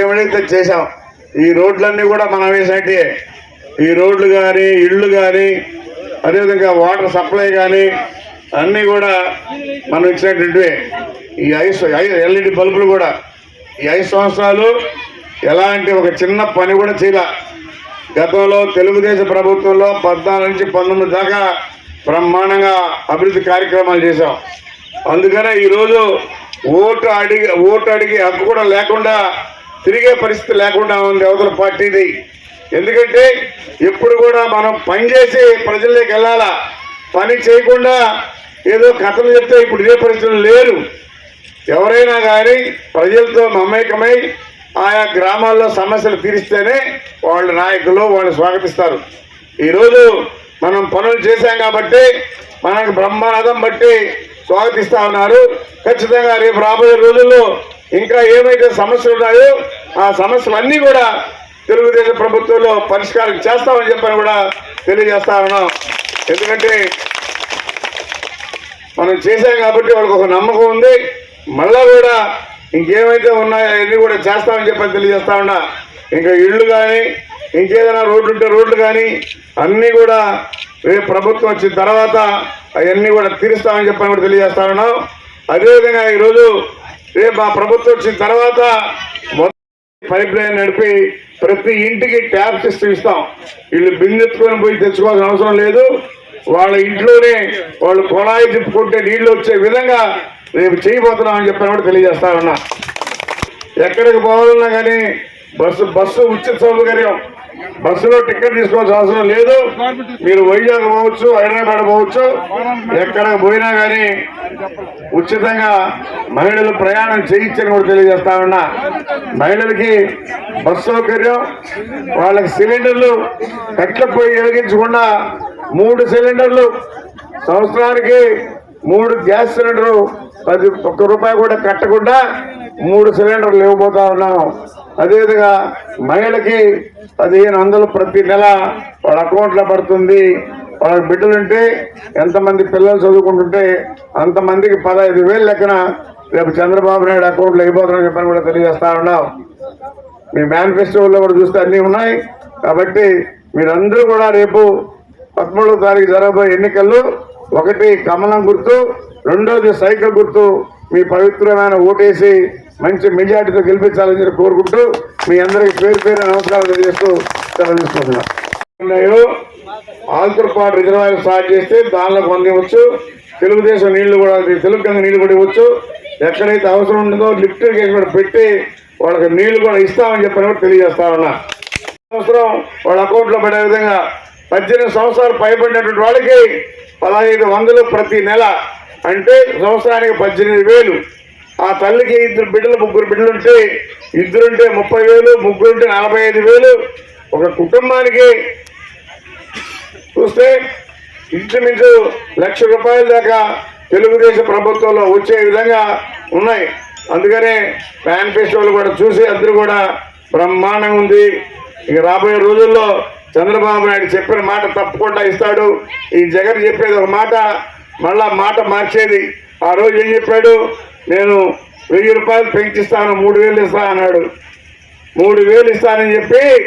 ఏమైతే చేశాం ఈ రోడ్లన్నీ కూడా మనం వేసినట్టే. ఈ రోడ్లు కానీ ఇళ్ళు కానీ అదేవిధంగా వాటర్ సప్లై కానీ అన్నీ కూడా మనం ఇచ్చినటువంటివే. ఈ ఐదు ఎల్ఈడి బల్బులు కూడా. ఈ ఐదు సంవత్సరాలు ఎలాంటి ఒక చిన్న పని కూడా చేయాల. గతంలో తెలుగుదేశం ప్రభుత్వంలో పద్నాలుగు నుంచి పంతొమ్మిది దాకా బ్రహ్మాండంగా అభివృద్ధి కార్యక్రమాలు చేశాం. అందుకనే ఈరోజు ఓటు అడిగి ఓటు అడిగి హక్కు కూడా లేకుండా తిరిగే పరిస్థితి లేకుండా ఉంది అవతల పార్టీది. ఎందుకంటే ఎప్పుడు కూడా మనం పనిచేసి ప్రజల్లోకి వెళ్ళాలా? పని చేయకుండా ఏదో కథలు చెప్తే ఇప్పుడు ఇదే పరిస్థితులు లేరు. ఎవరైనా కానీ ప్రజలతో మమేకమై ఆయా గ్రామాల్లో సమస్యలు తీరిస్తేనే వాళ్ళ నాయకులు వాళ్ళు స్వాగతిస్తారు. ఈరోజు మనం పనులు చేశాం కాబట్టి మనకు బ్రహ్మనాథం బట్టి స్వాగతిస్తా ఉన్నారు. ఖచ్చితంగా రేపు రాబోయే రోజుల్లో ఇంకా ఏమైతే సమస్యలు ఉన్నాయో ఆ సమస్యలన్నీ కూడా తెలుగుదేశం ప్రభుత్వంలో పరిష్కారం చేస్తామని చెప్పని కూడా తెలియజేస్తా ఉన్నాం. ఎందుకంటే మనం చేశాం కాబట్టి వాళ్ళకి ఒక నమ్మకం ఉంది. మళ్ళా కూడా ఇంకేమైతే ఉన్నాయో అవన్నీ కూడా చేస్తామని చెప్పని తెలియజేస్తా ఉన్నా. ఇంకా ఇళ్ళు కానీ ఇంకేదైనా రోడ్లు ఉంటే రోడ్లు కానీ అన్నీ కూడా రేపు ప్రభుత్వం వచ్చిన తర్వాత అవన్నీ కూడా తీరుస్తామని చెప్పని కూడా తెలియజేస్తా ఉన్నాం. అదేవిధంగా ఈరోజు రేపు మా ప్రభుత్వం వచ్చిన తర్వాత మొత్తం పైప్ లైన్ నడిపి ప్రతి ఇంటికి ట్యాప్ సిస్టమ్ ఇస్తాం. వీళ్ళు బిందెత్తుకొని పోయి తెచ్చుకోవాల్సిన అవసరం లేదు. వాళ్ళ ఇంట్లోనే వాళ్ళు కొళాయి తిప్పుకుంటే నీళ్ళు వచ్చే విధంగా రేపు చేయబోతున్నాం అని చెప్పిన కూడా తెలియజేస్తా ఉన్నా ఎక్కడికి పోవాలన్నా కానీ బస్సు బస్సు ఉచిత సౌకర్యం. బస్సులో టికెట్ తీసుకోవాల్సిన అవసరం లేదు. మీరు వైజాగ్ పోవచ్చు హైదరాబాద్ పోవచ్చు. ఎక్కడ పోయినా కానీ ఉచితంగా మహిళలు ప్రయాణం చేయించని కూడా తెలియజేస్తా ఉన్నా. మహిళలకి బస్ సౌకర్యం వాళ్ళకి సిలిండర్లు కట్ల పోయి వెలిగించకుండా మూడు సిలిండర్లు సంవత్సరానికి మూడు గ్యాస్ సిలిండర్ పది ఒక్క రూపాయి కూడా కట్టకుండా మూడు సిలిండర్లు ఇవ్వబోతా ఉన్నాం అదేవిధంగా మహిళకి పదిహేను వందలు ప్రతి నెల వాళ్ళ అకౌంట్లో పడుతుంది. వాళ్ళ బిడ్డలుంటే ఎంతమంది పిల్లలు చదువుకుంటుంటే అంతమందికి పదహైదు వేలు లెక్కన రేపు చంద్రబాబు నాయుడు అకౌంట్లో అయిపోతుందని చెప్పని కూడా తెలియజేస్తా ఉన్నాం. మీ మేనిఫెస్టోల్లో కూడా చూస్తే అన్నీ ఉన్నాయి. కాబట్టి మీరందరూ కూడా రేపు పదమూడవ తారీఖు జరగబోయే ఎన్నికల్లో ఒకటి కమలం గుర్తు రెండోది సైకిల్ గుర్తు మీ పవిత్రమైన ఓటేసి మంచి మెజార్టీతో గెలిపించాలని చెప్పి కోరుకుంటూ మీ అందరికీ పేరు పేరు నమస్కారం తెలియజేస్తూ సెలవు తీసుకుంటున్నాం. ఉన్నాయో రిజర్వాయర్ స్టార్ట్ చేస్తే దానిలో పొందవచ్చు తెలుగుదేశం నీళ్ళు కూడా తెలుగు గంగ నీళ్ళు కూడా ఇవ్వచ్చు. ఎక్కడైతే అవసరం ఉంటుందో లిఫ్ట్ కూడా పెట్టి వాళ్ళకి నీళ్ళు కూడా ఇస్తామని చెప్పని కూడా తెలియజేస్తా ఉన్నా. సంవత్సరం వాళ్ళ అకౌంట్లో పడే విధంగా పద్దెనిమిది సంవత్సరాలు పైబడినటువంటి వాళ్ళకి పదహైదు వందలు ప్రతి నెల. అంటే సంవత్సరానికి పద్దెనిమిది వేలు. ఆ తల్లికి ఇద్దరు బిడ్డలు ముగ్గురు బిడ్డలుంటే ఇద్దరుంటే ముప్పై వేలు ముగ్గురుంటే నలభై ఐదు వేలు. ఒక కుటుంబానికి చూస్తే ఇంచుమించు లక్ష రూపాయల దాకా తెలుగుదేశం ప్రభుత్వంలో వచ్చే విధంగా ఉన్నాయి. అందుకనే మేనిఫెస్టోలు కూడా చూసి అందరూ కూడా బ్రహ్మాండంగా ఉంది. ఇక రాబోయే రోజుల్లో చంద్రబాబు నాయుడు చెప్పిన మాట తప్పకుండా ఇస్తాడు. ఈ జగన్ చెప్పేది ఒక మాట మళ్ళా మాట మార్చేది. ఆ రోజు ఏం చెప్పాడు? నేను వెయ్యి రూపాయలు పెంచిస్తాను మూడు వేలు ఇస్తా అన్నాడు. మూడు వేలు ఇస్తానని చెప్పి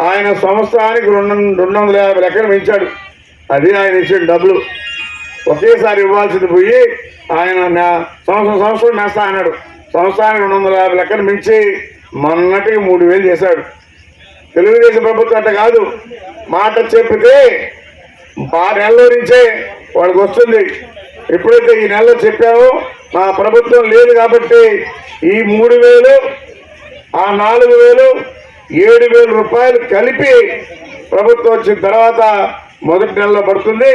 ఆయన సంవత్సరానికి రెండు రెండు వందల యాభై లెక్కలు పెంచాడు. అది ఆయన ఇచ్చిన డబ్బులు. ఒకేసారి ఇవ్వాల్సింది పోయి ఆయన నా- సంవత్సరం సంవత్సరం నేస్తా అన్నాడు. సంవత్సరానికి రెండు వందల యాభై లెక్కలు మించి మొన్నటికి మూడు వేలు చేశాడు. తెలుగుదేశం ప్రభుత్వం అంట కాదు. మాట చెప్పితే ఆ నెలలో నుంచే వాడికి వస్తుంది. ఎప్పుడైతే ఈ నెలలో చెప్పామో మా ప్రభుత్వం లేదు కాబట్టి ఈ మూడు వేలు ఆ నాలుగు వేలు ఏడు వేల రూపాయలు కలిపి ప్రభుత్వం వచ్చిన తర్వాత మొదటి నెలలో పడుతుంది.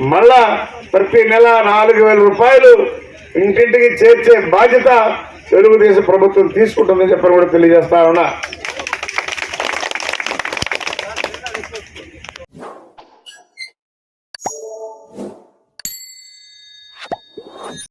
మళ్ళా ప్రతి నెల నాలుగు వేల రూపాయలు ఇంటింటికి చేర్చే బాధ్యత తెలుగుదేశం ప్రభుత్వం తీసుకుంటుందని చెప్పని కూడా తెలియజేస్తా ఉన్నా.